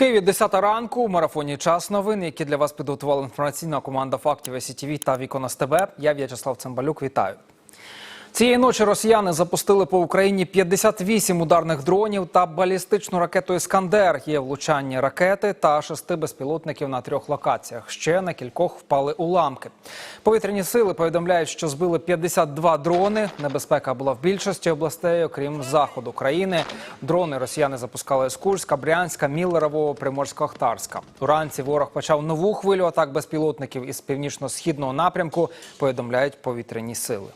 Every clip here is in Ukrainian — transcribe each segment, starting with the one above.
Києві 10 ранку у марафоні час новин, які для вас підготувала інформаційна команда фактів СІТВ та Вікона СТБ. Я В'ячеслав Цимбалюк. Вітаю. Цієї ночі росіяни запустили по Україні 58 ударних дронів та балістичну ракету Іскандер. Є влучання ракети та шести безпілотників на трьох локаціях. Ще на кількох впали уламки. Повітряні сили повідомляють, що збили 52 дрони. Небезпека була в більшості областей, окрім заходу країни. Дрони росіяни запускали з Курська, Брянська, Міллерового, Приморсько-Ахтарська. Уранці ворог почав нову хвилю атак безпілотників із північно-східного напрямку. Повідомляють повітряні сили.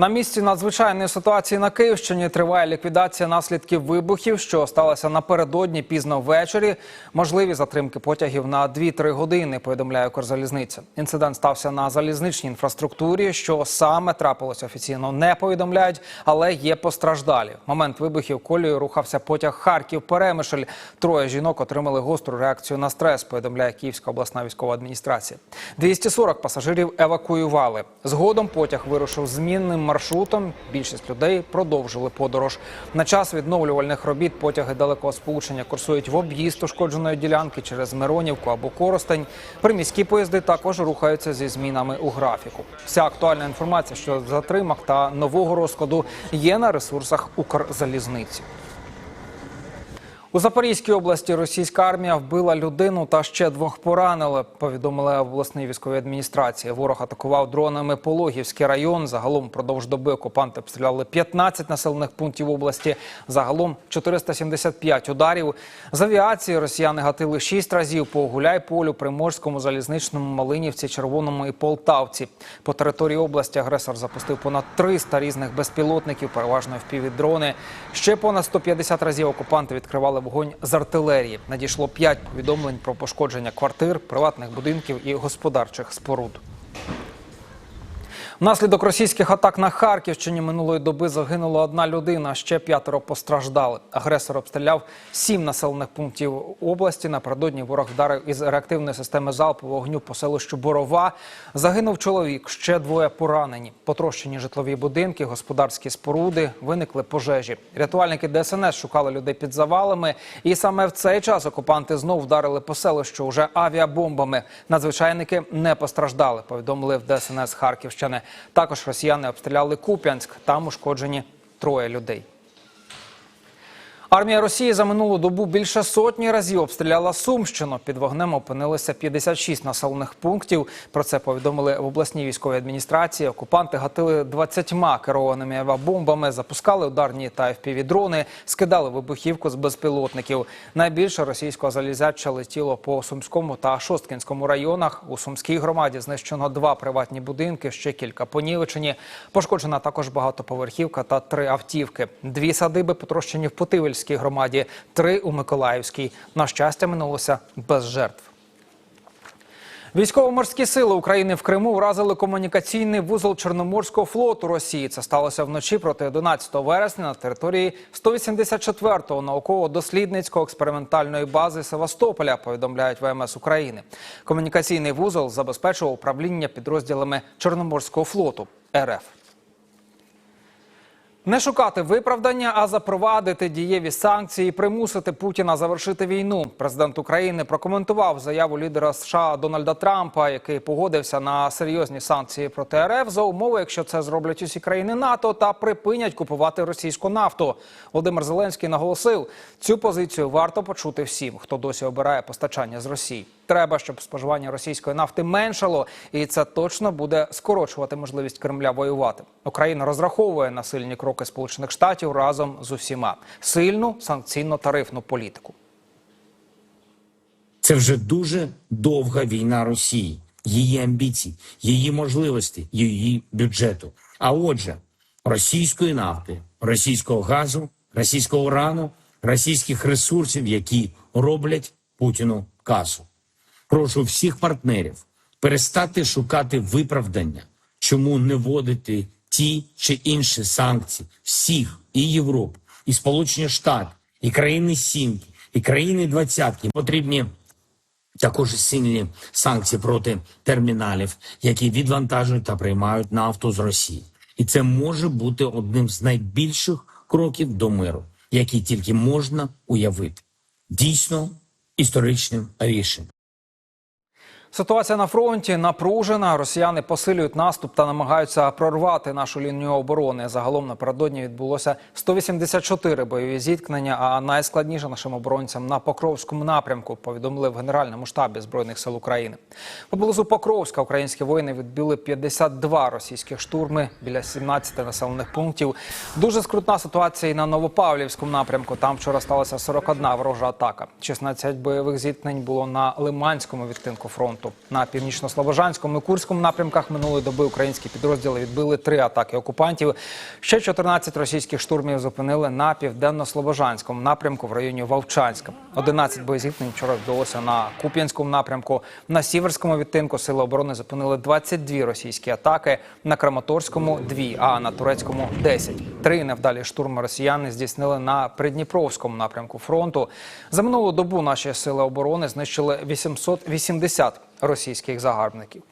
На місці надзвичайної ситуації на Київщині триває ліквідація наслідків вибухів, що сталося напередодні пізно ввечері. Можливі затримки потягів на 2-3 години. Повідомляє Укрзалізниця. Інцидент стався на залізничній інфраструктурі. Що саме трапилось офіційно, не повідомляють, але є постраждалі. Момент вибухів колією рухався потяг Харків Перемишль. Троє жінок отримали гостру реакцію на стрес. Повідомляє Київська обласна військова адміністрація. 240 пасажирів евакуювали. Згодом потяг вирушив змінним маршрутом. Більшість людей продовжили подорож. На час відновлювальних робіт потяги далекого сполучення курсують в об'їзд ушкодженої ділянки через Миронівку або Коростень. Приміські поїзди також рухаються зі змінами у графіку. Вся актуальна інформація щодо затримок та нового розкладу є на ресурсах Укрзалізниці. У Запорізькій області російська армія вбила людину та ще двох поранили. Повідомили в обласній військовій адміністрації. Ворог атакував дронами Пологівський район. Загалом впродовж доби окупанти обстріляли 15 населених пунктів області. Загалом 475 ударів. З авіації росіяни гатили 6 разів по Гуляйполю, Приморському, Залізничному, Малинівці, Червоному і Полтавці. По території області агресор запустив понад 300 різних безпілотників, переважно впівдрони. Ще понад 150 разів окупанти відкривали вогонь з артилерії. Надійшло 5 повідомлень про пошкодження квартир, приватних будинків і господарчих споруд. Внаслідок російських атак на Харківщині минулої доби загинула одна людина, ще п'ятеро постраждали. Агресор обстріляв сім населених пунктів області. Напередодні ворог вдарив із реактивної системи залпового вогню по селищу Борова. Загинув чоловік, ще двоє поранені. Потрощені житлові будинки, господарські споруди, виникли пожежі. Рятувальники ДСНС шукали людей під завалами, і саме в цей час окупанти знов вдарили по селищу уже авіабомбами. Надзвичайники не постраждали. Повідомили в ДСНС Харківщини. Також росіяни обстріляли Куп'янськ. Там ушкоджені троє людей. Армія Росії за минулу добу більше сотні разів обстріляла Сумщину. Під вогнем опинилися 56 населених пунктів. Про це повідомили в обласній військовій адміністрації. Окупанти гатили 20 керованими авіабомбами, запускали ударні та FPV-дрони, скидали вибухівку з безпілотників. Найбільше російського залізяча летіло по Сумському та Шосткінському районах. У Сумській громаді знищено два приватні будинки, ще кілька понівечені. Пошкоджена також багатоповерхівка та три автівки. Дві садиби потрощені в Путивельській громаді, три у Миколаївській. На щастя, минулося без жертв. Військово-морські сили України в Криму вразили комунікаційний вузол Чорноморського флоту Росії. Це сталося вночі проти 11 вересня на території 184-го науково-дослідницького експериментальної бази Севастополя. Повідомляють ВМС України. Комунікаційний вузол забезпечував управління підрозділами Чорноморського флоту РФ. Не шукати виправдання, а запровадити дієві санкції, і примусити Путіна завершити війну. Президент України прокоментував заяву лідера США Дональда Трампа, який погодився на серйозні санкції проти РФ за умови, якщо це зроблять усі країни НАТО та припинять купувати російську нафту. Володимир Зеленський наголосив, цю позицію варто почути всім, хто досі обирає постачання з Росії. Треба, щоб споживання російської нафти меншало, і це точно буде скорочувати можливість Кремля воювати. Україна розраховує на сильні кроки Сполучених Штатів разом з усіма сильну санкційно-тарифну політику. Це вже дуже довга війна Росії, її амбіцій, її можливості, її бюджету. А отже, російської нафти, російського газу, російського урану, російських ресурсів, які роблять Путіну касу. Прошу всіх партнерів перестати шукати виправдання, чому не вводити ті чи інші санкції всіх і Європи, і Сполучені Штати, і країни Сімки, і країни Двадцятки потрібні також сильні санкції проти терміналів, які відвантажують та приймають нафту з Росії. І це може бути одним з найбільших кроків до миру, який тільки можна уявити. дійсно історичним рішенням. Ситуація на фронті напружена. Росіяни посилюють наступ та намагаються прорвати нашу лінію оборони. Загалом напередодні відбулося 184 бойові зіткнення. А найскладніше нашим оборонцям на Покровському напрямку повідомили в Генеральному штабі збройних сил України. Поблизу Покровська українські воїни відбили 52 російських штурми біля 17 населених пунктів. Дуже скрутна ситуація і на Новопавлівському напрямку. Там вчора сталася 41 ворожа атака. 16 бойових зіткнень було на Лиманському відтинку фронту. На північно-слобожанському і Курському напрямках минулої доби українські підрозділи відбили три атаки окупантів. Ще 14 російських штурмів зупинили на південно-слобожанському напрямку в районі Вовчанська. 11 боєзіткнень вчора відбулося на Куп'янському напрямку. На Сіверському відтинку сили оборони зупинили 22 російські атаки. На Краматорському – 2, а на Турецькому – 10. Три невдалі штурми росіяни здійснили на Придніпровському напрямку фронту. За минулу добу наші сили оборони знищили 880 російських загарбників.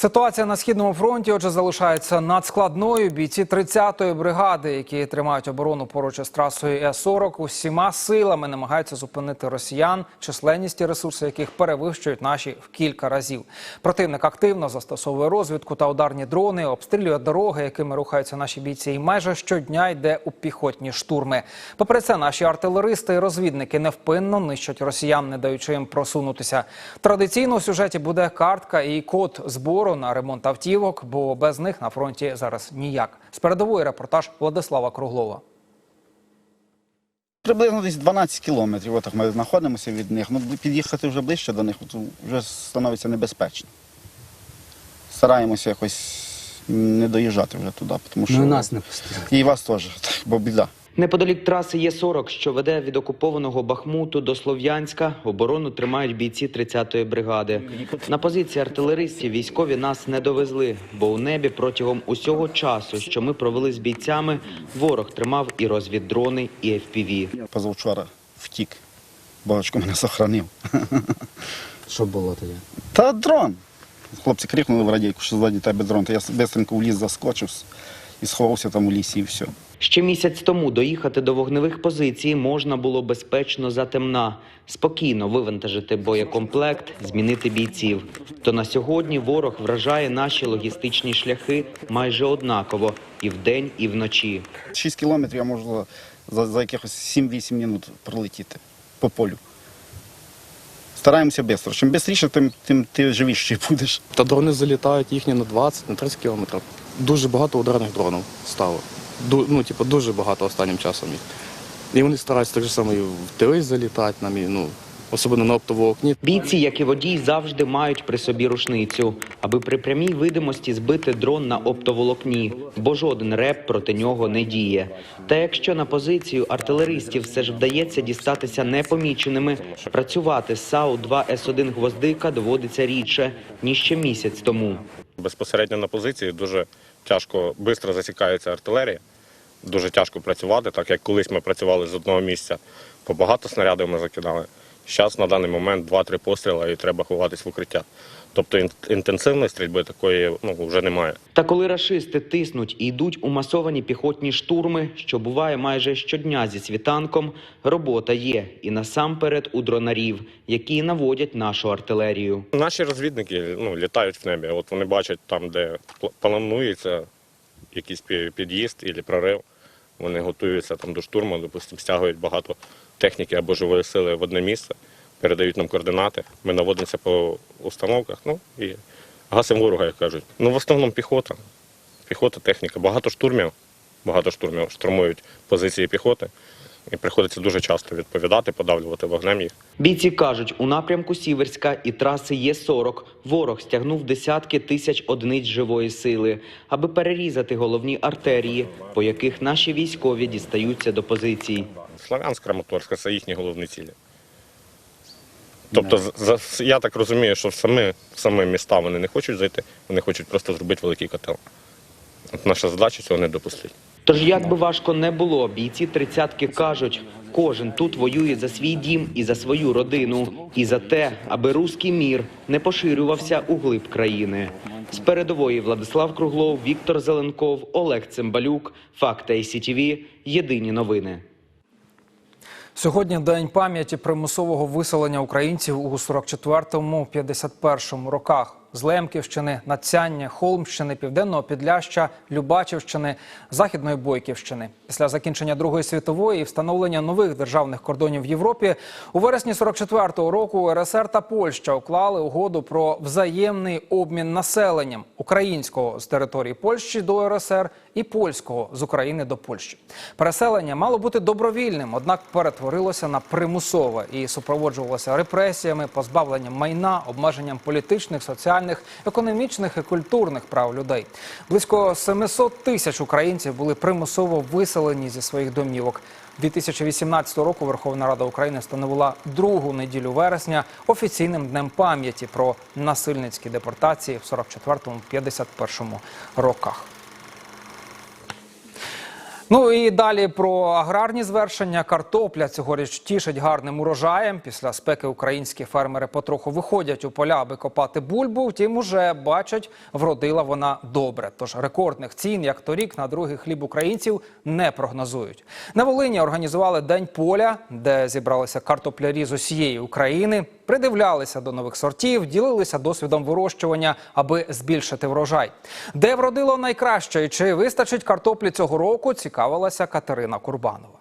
Ситуація на східному фронті, отже, залишається надскладною. Бійці 30-ї бригади, які тримають оборону поруч із трасою Е-40, усіма силами намагаються зупинити росіян, численність і ресурси яких перевищують наші в кілька разів. Противник активно застосовує розвідку та ударні дрони, обстрілює дороги, якими рухаються наші бійці, і майже щодня йде у піхотні штурми. Попри це, наші артилеристи і розвідники невпинно нищать росіян, не даючи їм просунутися. Традиційно у сюжеті буде картка і код збору на ремонт автівок, бо без них на фронті зараз ніяк. З передової репортаж Владислава Круглова. Приблизно десь 12 кілометрів. Отак ми знаходимося від них. Ну, під'їхати вже ближче до них вже становиться небезпечно. Стараємося якось не доїжджати вже туди, тому що Ну і нас не пустили. і вас теж, бо біда. Неподалік траси є 40, що веде від окупованого Бахмуту до Слов'янська. Оборону тримають бійці 30-ї бригади. На позиції артилеристів військові нас не довезли, бо у небі протягом усього часу, що ми провели з бійцями, ворог тримав і розвіддрони, і FPV. Позавчора втік. Божечко мене сохранив. Що було тоді? Та дрон. Хлопці крикнули в радійку, що ззаді тебе дрон. То я швидко в ліс заскочив і сховався там у лісі і все. Ще місяць тому доїхати до вогневих позицій можна було безпечно затемна, спокійно вивантажити боєкомплект, змінити бійців. То на сьогодні ворог вражає наші логістичні шляхи майже однаково і вдень, і вночі. 6 кілометрів я можу за, за якихось 7-8 минут пролетіти по полю. Стараємося швидко. Чим швидше, тим, тим ти живіший будеш. Та дрони залітають їхні на 20, на 30 кілометрів. Дуже багато ударних дронів стало. Ну, типу, дуже багато останнім часом. І вони стараються так же само і в тили залітати, нам, і, ну, особливо на оптоволокні. Бійці, як і водій, завжди мають при собі рушницю, аби при прямій видимості збити дрон на оптоволокні, бо жоден реп проти нього не діє. Та якщо на позицію артилеристів все ж вдається дістатися непоміченими, працювати з САУ-2 С1 гвоздика доводиться рідше ніж ще місяць тому. Безпосередньо на позиції дуже тяжко, швидко засікається артилерія. Дуже тяжко працювати, так як колись ми працювали з одного місця, по багато снарядів ми закидали. Зараз на даний момент 2-3 постріли і треба ховатись в укриття. Тобто ін- інтенсивної стрільби такої ну, вже немає. Та коли рашисти тиснуть і йдуть у масовані піхотні штурми, що буває майже щодня зі світанком, робота є і насамперед у дронарів, які наводять нашу артилерію. Наші розвідники ну, літають в небі. От вони бачать там, де пл- планується якийсь під'їзд або прорив. Вони готуються там до штурму, допустимо, стягують багато техніки або живої сили в одне місце, передають нам координати. Ми наводимося по установках, ну і гасимо ворога, як кажуть. Ну, в основному піхота. Піхота, техніка. Багато штурмів, багато штурмів штурмують позиції піхоти. І приходиться дуже часто відповідати, подавлювати вогнем їх. Бійці кажуть, у напрямку Сіверська і траси Є-40 ворог стягнув десятки тисяч одиниць живої сили, аби перерізати головні артерії, по яких наші військові дістаються до позицій. Славянськ, Краматорська це їхні головні цілі. Тобто, за- я так розумію, що в самі, в самі міста вони не хочуть зайти, вони хочуть просто зробити великий котел. От наша задача цього не допустити. Тож, як би важко не було, бійці тридцятки кажуть, кожен тут воює за свій дім і за свою родину, і за те, аби руський мір не поширювався у глиб країни. З передової Владислав Круглов, Віктор Зеленков, Олег Цимбалюк, Факти ICTV, Єдині новини. Сьогодні день пам'яті примусового виселення українців у 44-51 роках з Лемківщини, Нацяння, Холмщини, Південного Підляща, Любачівщини, Західної Бойківщини. Після закінчення Другої світової і встановлення нових державних кордонів в Європі у вересні 44-го року РСР та Польща уклали угоду про взаємний обмін населенням українського з території Польщі до РСР і польського з України до Польщі. Переселення мало бути добровільним, однак перетворилося на примусове і супроводжувалося репресіями, позбавленням майна, обмеженням політичних, соціальних, економічних і культурних прав людей. Близько 700 тисяч українців були примусово виселені зі своїх домівок. 2018 року Верховна Рада України встановила другу неділю вересня офіційним днем пам'яті про насильницькі депортації в 44-51 роках. Ну і далі про аграрні звершення. Картопля цьогоріч тішить гарним урожаєм. Після спеки українські фермери потроху виходять у поля, аби копати бульбу. Втім, уже бачать, вродила вона добре. Тож рекордних цін, як торік, на другий хліб українців не прогнозують. На Волині організували день поля, де зібралися картоплярі з усієї України. Придивлялися до нових сортів, ділилися досвідом вирощування, аби збільшити врожай. Де вродило найкраще і чи вистачить картоплі цього року, цікавилася Катерина Курбанова.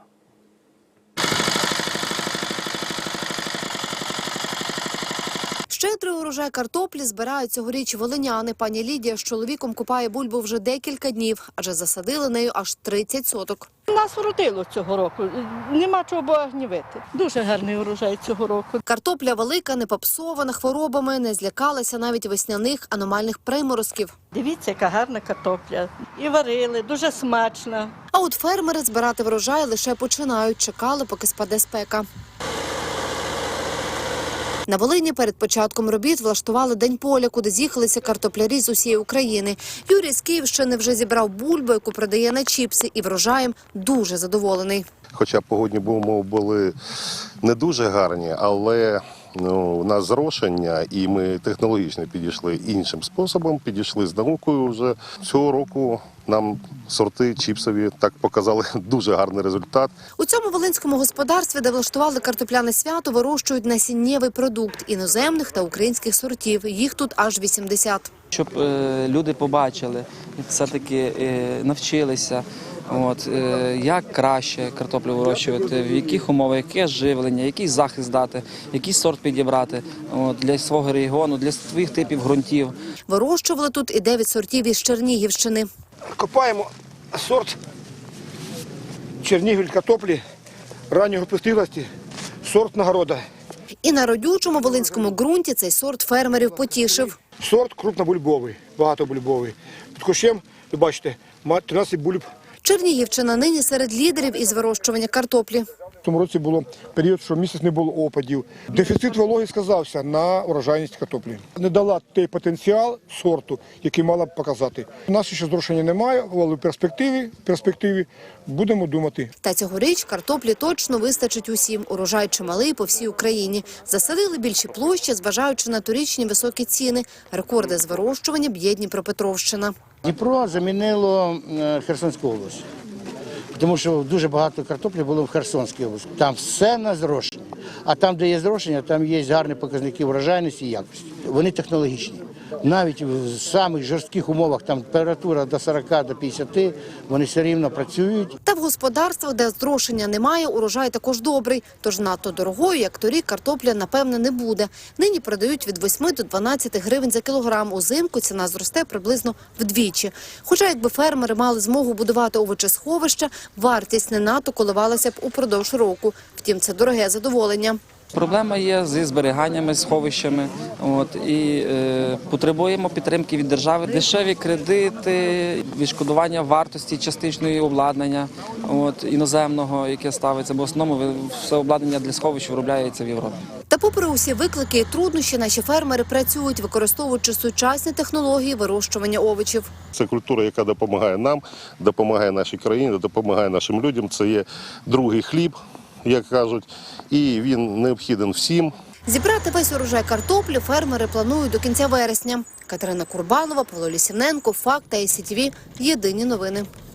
Щедрий урожай картоплі збирають цьогоріч волиняни. Пані Лідія з чоловіком купає бульбу вже декілька днів, адже засадили нею аж 30 соток. Нас вродило цього року. Нема чого гнівити. Дуже гарний урожай цього року. Картопля велика, не попсована хворобами, не злякалася навіть весняних аномальних приморозків. Дивіться, яка гарна картопля. І варили, дуже смачна. А от фермери збирати врожай лише починають, чекали, поки спаде спека. На Волині перед початком робіт влаштували день поля, куди з'їхалися картоплярі з усієї України. Юрій з Київщини вже зібрав бульбу, яку продає на чіпси, і врожаєм дуже задоволений. Хоча погодні умови були не дуже гарні, але ну, у нас зрошення, і ми технологічно підійшли іншим способом, підійшли з наукою вже цього року. Нам сорти чіпсові так показали дуже гарний результат. У цьому волинському господарстві, де влаштували картопляне свято, вирощують насіннєвий продукт іноземних та українських сортів. Їх тут аж 80. щоб е, люди побачили, все-таки е, навчилися, от, е, як краще картоплю вирощувати, в яких умовах, яке живлення, який захист дати, який сорт підібрати от, для свого регіону, для своїх типів ґрунтів. Вирощували тут і 9 сортів із Чернігівщини. Копаємо сорт Чернігівель картоплі ранньої пустилості, сорт нагорода. І на родючому волинському ґрунті цей сорт фермерів потішив. Сорт крупнобульбовий, багатобульбовий. Під кущем, ви бачите, ма- 13 бульб. Чернігівщина нині серед лідерів із вирощування картоплі. Тому році було період, що місяць не було опадів. Дефіцит вологи сказався на урожайність картоплі. Не дала той потенціал сорту, який мала б показати. У нас ще зрошення немає, але в перспективі, в перспективі будемо думати. Та цьогоріч картоплі точно вистачить усім. Урожай чималий по всій Україні. Засадили більші площі, зважаючи на торічні високі ціни. Рекорди з вирощування б'є Дніпропетровщина. Дніпро замінило е, Херсонську область. Тому що дуже багато картоплі було в Херсонській області. Там все на зрошення. А там, де є зрошення, там є гарні показники врожайності і якості. Вони технологічні. Навіть в самих жорстких умовах, там температура до 40 до 50, вони все рівно працюють. Та в господарствах, де зрошення немає, урожай також добрий. Тож надто дорогою, як торік, картопля, напевне, не буде. Нині продають від 8 до 12 гривень за кілограм. Узимку ціна зросте приблизно вдвічі. Хоча, якби фермери мали змогу будувати овочесховища, вартість не надто коливалася б упродовж року. Втім, це дороге задоволення. Проблема є зі зберіганнями, сховищами. От, і е, потребуємо підтримки від держави. Дешеві кредити, відшкодування вартості частичної обладнання от, іноземного, яке ставиться, бо в основному все обладнання для сховищ виробляється в Європі. Та попри усі виклики і труднощі, наші фермери працюють, використовуючи сучасні технології вирощування овочів. Це культура, яка допомагає нам, допомагає нашій країні, допомагає нашим людям. Це є другий хліб, як кажуть, і він необхіден всім. Зібрати весь урожай картоплі фермери планують до кінця вересня. Катерина Курбанова, Павло Лісіненко, Факт та СІТВ. Єдині новини.